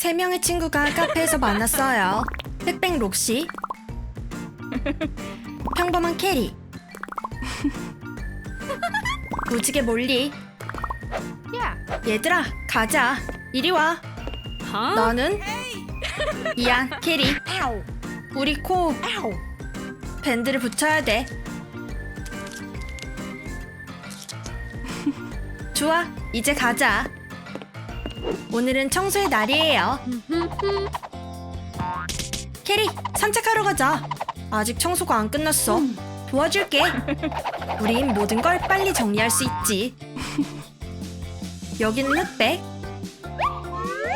세 명의 친구가 카페에서 만났어요. 흑백 록시, 평범한 캐리, 무지개 몰리. 얘들아, 가자. 이리 와. 너는 이안, 캐리. 우리 코 밴드를 붙여야 돼. 좋아, 이제 가자. 오늘은 청소의 날이에요. 캐리, 산책하러 가자. 아직 청소가 안 끝났어. 도와줄게. 우린 모든 걸 빨리 정리할 수 있지. 여기는 흑백.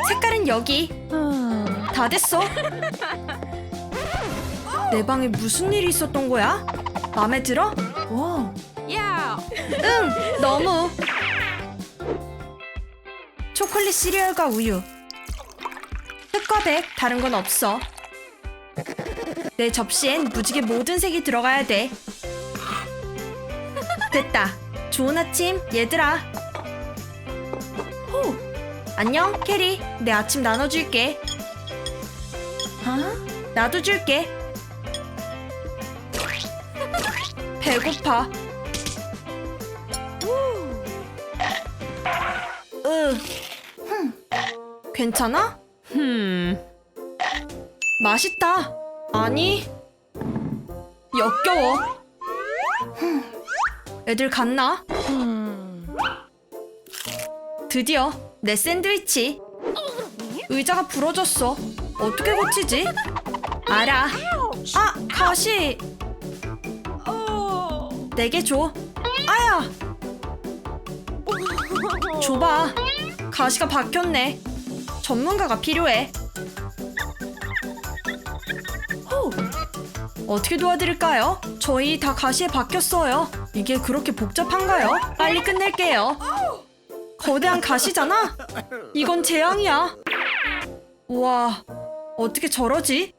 색깔은 여기. 다 됐어. 내 방에 무슨 일이 있었던 거야? 마음에 들어? 응, 너무. 초콜릿 시리얼과 우유. 흑과 백, 다른 건 없어. 내 접시엔 무지개 모든 색이 들어가야 돼. 됐다. 좋은 아침, 얘들아. 호. 안녕, 캐리. 내 아침 나눠줄게. 나도 줄게. 배고파. 으. 흠. 괜찮아? 맛있다. 아니. 역겨워. 흠. 애들 갔나? 드디어 내 샌드위치. 의자가 부러졌어. 어떻게 고치지? 알아. 아, 가시. 내게 줘. 아야. 줘봐. 가시가 박혔네. 전문가가 필요해. 호. 어떻게 도와드릴까요? 저희 다 가시에 박혔어요. 이게 그렇게 복잡한가요? 빨리 끝낼게요. 거대한 가시잖아? 이건 재앙이야. 우와, 어떻게 저러지?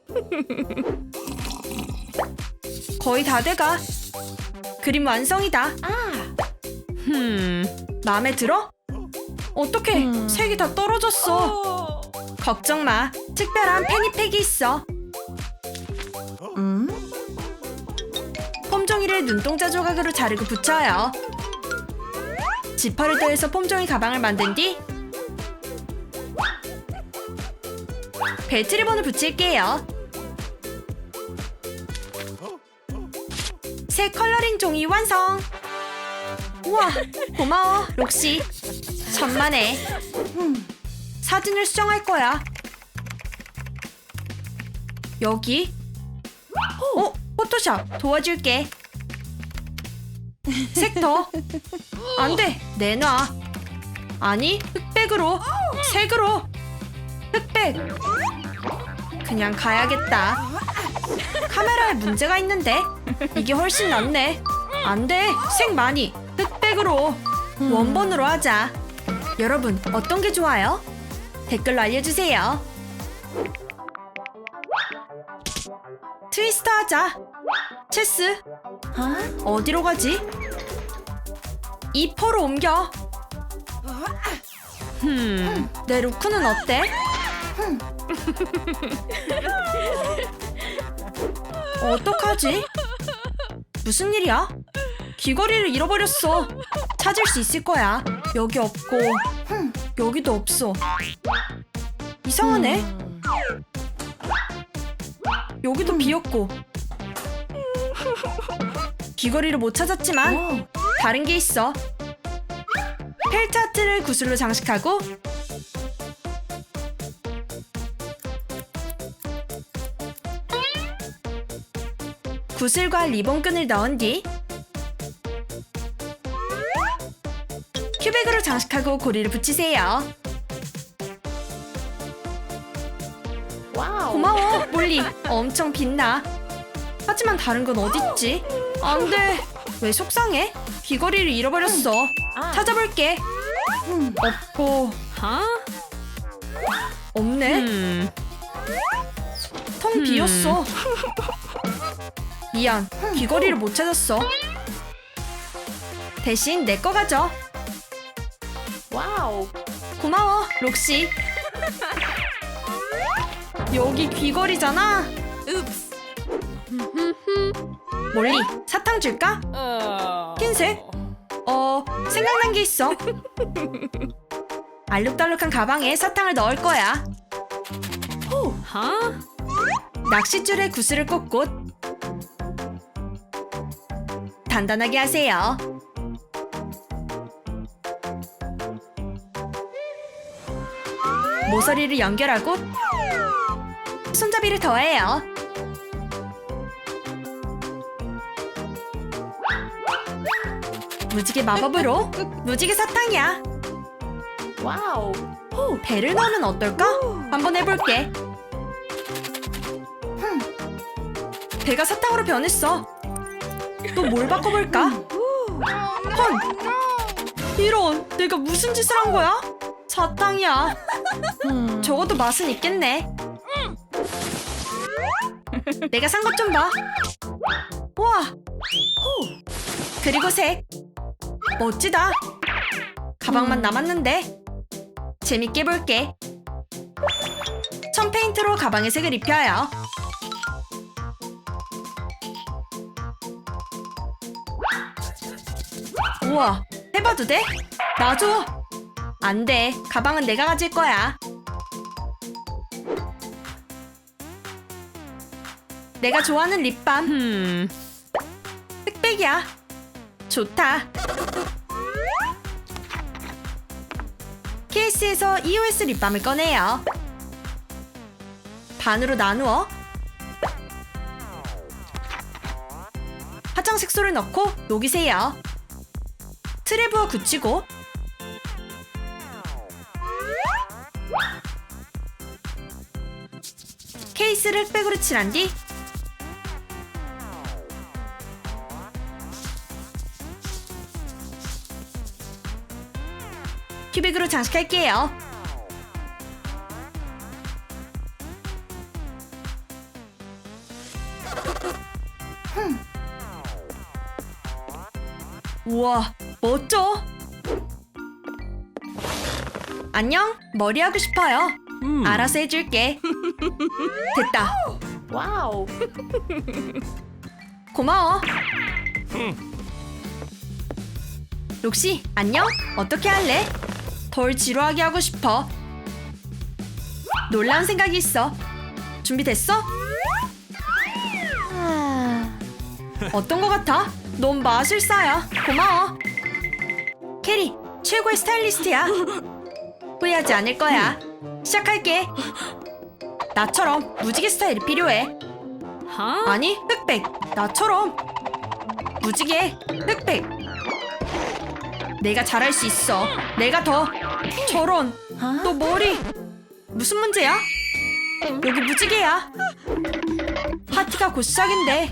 거의 다 돼가. 그림 완성이다. 마음에 들어? 어떻게 색이 다 떨어졌어? 걱정 마. 특별한 페니팩이 있어. 폼종이를 눈동자 조각으로 자르고 붙여요. 지퍼를 더해서 폼종이 가방을 만든 뒤 벨트 리본을 붙일게요. 새 컬러링 종이 완성! 우와, 고마워, 록시. 천만에. 사진을 수정할 거야. 여기. 어, 포토샵 도와줄게. 색더. 안 돼, 내놔. 아니, 흑백으로. 색으로. 흑백. 그냥 가야겠다. 카메라에 문제가 있는데 이게 훨씬 낫네. 안 돼, 색 많이. 흑백으로. 원본으로 하자. 여러분, 어떤 게 좋아요? 댓글로 알려주세요. 트위스트 하자. 체스. 어디로 가지? 이 포로 옮겨. 내 루크는 어때? 어떡하지? 무슨 일이야? 귀걸이를 잃어버렸어. 찾을 수 있을 거야. 여기 없고, 여기도 없어. 이상하네. 여기도 비었고. 귀걸이를 못 찾았지만 다른 게 있어. 펠트 하트를 구슬로 장식하고 구슬과 리본끈을 넣은 뒤 큐백으로 장식하고 고리를 붙이세요. 고마워, 몰리. 엄청 빛나. 하지만 다른 건 어딨지? 안 돼. 왜 속상해? 귀걸이를 잃어버렸어. 찾아볼게. 없고, 없네. 텅 비었어. 미안, 귀걸이를 못 찾았어. 대신 내 거 가져. 와우. 고마워, 록시. 여기 귀걸이잖아. 몰리, 사탕 줄까? 흰색? 어, 생각난 게 있어. 알록달록한 가방에 사탕을 넣을 거야. 낚싯줄에 구슬을 꽂고 단단하게 하세요. 모서리를 연결하고 손잡이를 더해요. 무지개 마법으로 무지개 사탕이야. 와우. 배를 넣으면 어떨까? 한번 해볼게. 흠. 배가 사탕으로 변했어. 또 뭘 바꿔볼까? 헐! 이런, 내가 무슨 짓을 한 거야? 사탕이야. 적어도 맛은 있겠네. 내가 산 것 좀 봐. 우와. 그리고 색. 멋지다. 가방만 남았는데. 재밌게 볼게. 천 페인트로 가방에 색을 입혀요. 우와, 해봐도 돼? 놔줘. 안 돼. 가방은 내가 가질 거야. 내가 좋아하는 립밤. 흑백이야. 좋다. 케이스에서 EOS 립밤을 꺼내요. 반으로 나누어 화장 색소를 넣고 녹이세요. 틀에 부어 굳히고 케이스를 흑백으로 칠한 뒤 큐빅으로 장식할게요. 흠. 우와, 멋져. 안녕, 머리 하고 싶어요. 알아서 해줄게. 됐다. 와우. 고마워. 록시, 안녕? 어떻게 할래? 덜 지루하게 하고 싶어. 놀라운 생각이 있어. 준비됐어? 어떤 거 같아? 넌 마술사야. 고마워. 캐리, 최고의 스타일리스트야. 후회하지 않을 거야. 시작할게. 나처럼 무지개 스타일이 필요해. 아니, 흑백. 나처럼. 무지개, 흑백. 내가 잘할 수 있어. 내가 더. 저런. 너 머리. 무슨 문제야? 여기 무지개야. 파티가 곧 시작인데.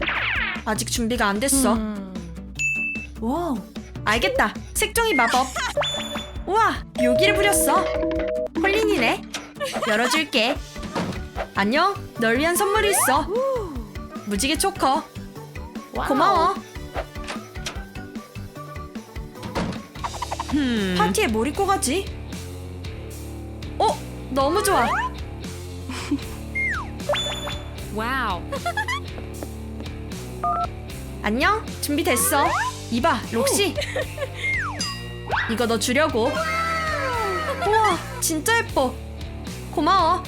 아직 준비가 안 됐어. 와우. 알겠다. 색종이 마법. 우와, 묘기를 부렸어. 홀린이네. 열어줄게. 안녕. 널 위한 선물이 있어. 무지개 초커. 고마워. 파티에 뭘 입고 가지? 어? 너무 좋아. 와우. 안녕. 준비됐어. 이봐, 록시. 이거 너 주려고. 우와, 진짜 예뻐. 고마워.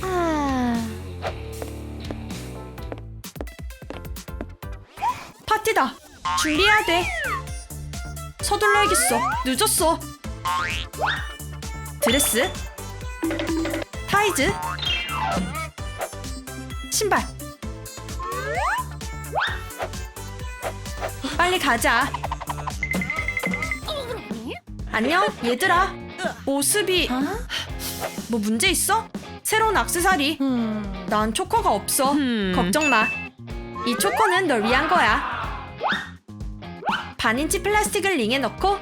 파티다. 준비해야 돼. 서둘러야겠어. 늦었어. 드레스, 타이즈, 신발. 빨리 가자. 안녕, 얘들아. 모습이 뭐 문제 있어? 새로운 악세사리. 난 초커가 없어. 걱정 마. 이 초커는 널 위한 거야. 반인치 플라스틱을 링에 넣고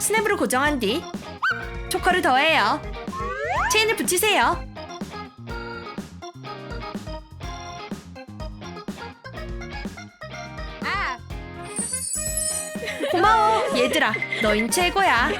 스냅으로 고정한 뒤 초커를 더해요. 체인을 붙이세요. 얘들아 너인 최고야